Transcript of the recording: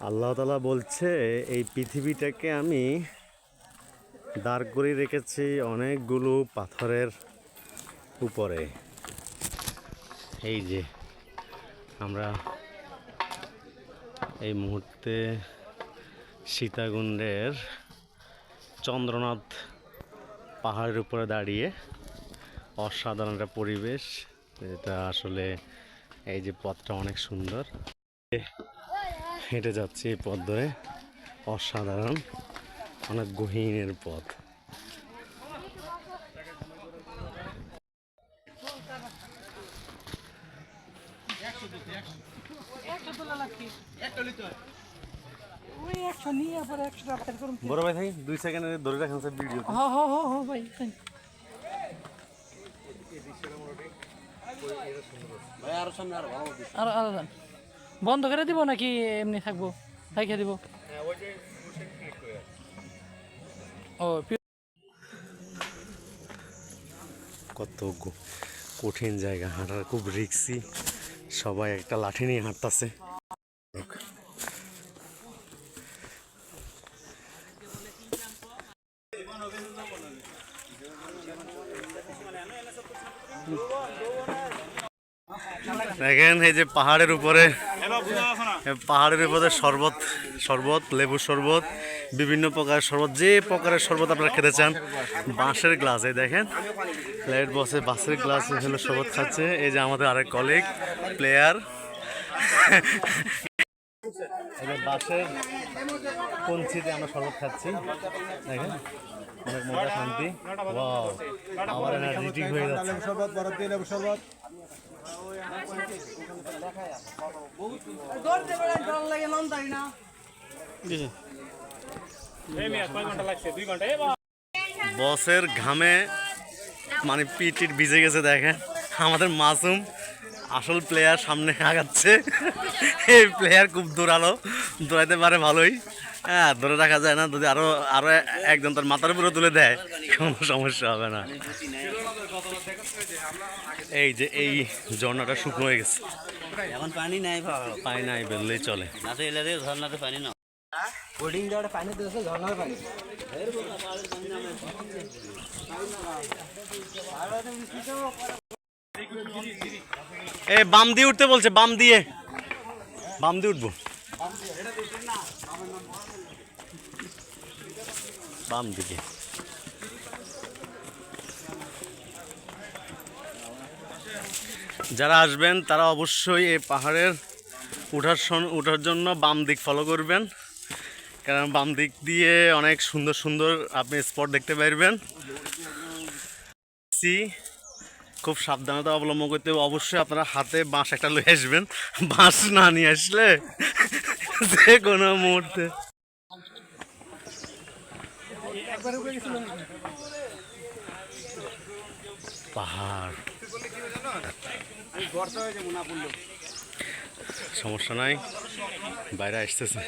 আল্লাহ তালা বলছে, এই পৃথিবীটাকে আমি দাঁড় করে রেখেছি অনেকগুলো পাথরের উপরে। এই যে আমরা এই মুহূর্তে সীতাকুণ্ডের চন্দ্রনাথ পাহাড়ের উপরে দাঁড়িয়ে অসাধারণ একটা পরিবেশ। এটা আসলে এই যে পথটা অনেক সুন্দর। হেঁটে যাচ্ছি এই পথ ধরে। অসাধারণ। অনেক গহীনের পথ। বড় ভাই থাকি দুই সেকেন্ডে ধরে রাখেন স্যার ভিডিও হ হ হ হ ভাই তাই। আর আর দেন। বন্ধ করে দিব নাকি এমনি থাকব? রাইখে দিব। ও কত কঠিন জায়গা, হাঁটার খুব রিক্সি সবাই একটা লাঠি নিয়ে হাঁটতাছে। দেখেন এই যে পাহাড়ের উপরে পাহাড়ের উপরে শরবত শরবত, লেবুর শরবত, বিভিন্ন প্রকারের শরবত, যে প্রকারের শরবত আপনারা খেতে চান, বাঁশের গ্লাস দেখেন। প্লেট বসে বাঁশের গ্লাস হলো শরবত খাচ্ছে। এই যে আমাদের আরেক কলিগ প্লেয়ার বাঁশের কঞ্চিতে আমরা শরবত খাচ্ছি। দেখেন, অনেক মজা, শান্তি। আমার এনার্জেটিক হয়ে যাচ্ছে। বসের ঘামে মানে পিট টিট ভিজে গেছে দেখেন। আমাদের মাসুম আসল প্লেয়ার সামনে আগাচ্ছে। এই প্লেয়ার খুব দৌড়ালো। দৌড়াইতে পারে ভালোই। হ্যাঁ ধরে রাখা যায় না যদি আরও আরও একজন তার মাথার উপরে তুলে দেয় কোনো সমস্যা হবে না। এই যে এই ঝর্ণাটা শুকনো হয়ে গেছে। এখন পানি নাই পানি নাই বেরলেই চলে। না তো ঝর্ণাতে পানি না কোল্ডিং দেওয়ার পানি দিয়েছে ঝর্ণার পানি। এ বাম দিয়ে উঠতে বলছে বাম দিয়ে। বাম দিয়ে উঠবো। বাম দিকে। যারা আসবেন, তারা অবশ্যই এই পাহাড়ের উঠার উঠার জন্য বাম দিক ফলো করবেন। কারণ বাম দিক দিয়ে অনেক সুন্দর সুন্দর আপনি স্পট দেখতে পারবেন। সি, খুব সাবধানতা অবলম্বন করতে হবে। অবশ্যই আপনারা হাতে বাঁশ একটা লয়ে আসবেন। বাঁশ না নিয়ে আসলে যে কোনো মুহূর্তে। পাহাড়। সমস্যা নাই বাইরে আসতেছে।